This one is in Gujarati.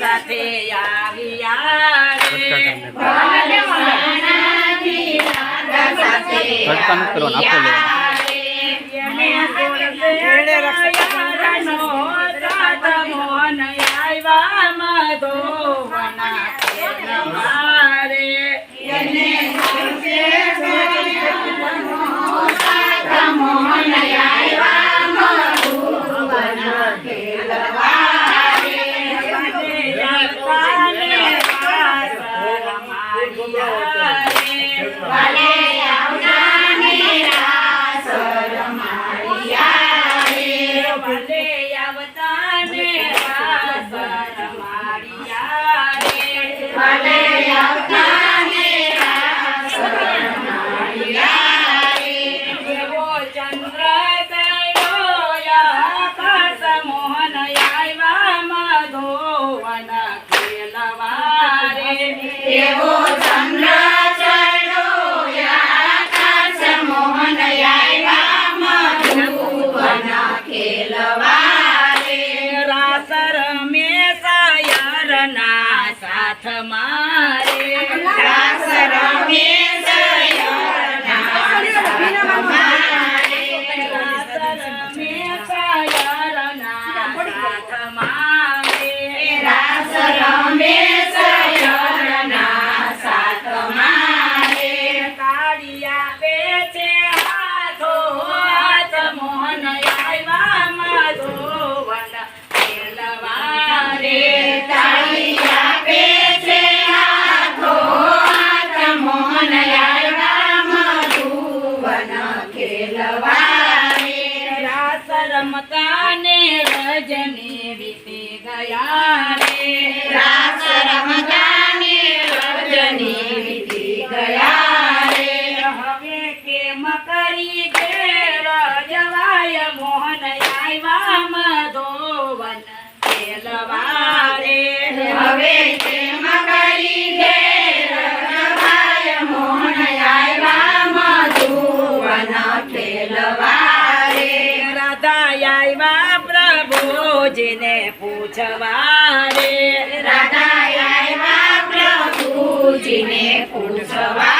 સાથે આવ્યા રે. ભટકા નથી કરવાના come on. રાસ રમતા ને રજની વીતી ગયા રે. રાસ રમતાને રજની વીતી ગયા રે. હવે કેમ કરી ઘેર જવાય મોહન આવ્યા મધોવન ખેલવારે હવે આવ્યા પ્રભુજીને પૂછવા રે. રાધા પ્રભુજીને પૂછવારે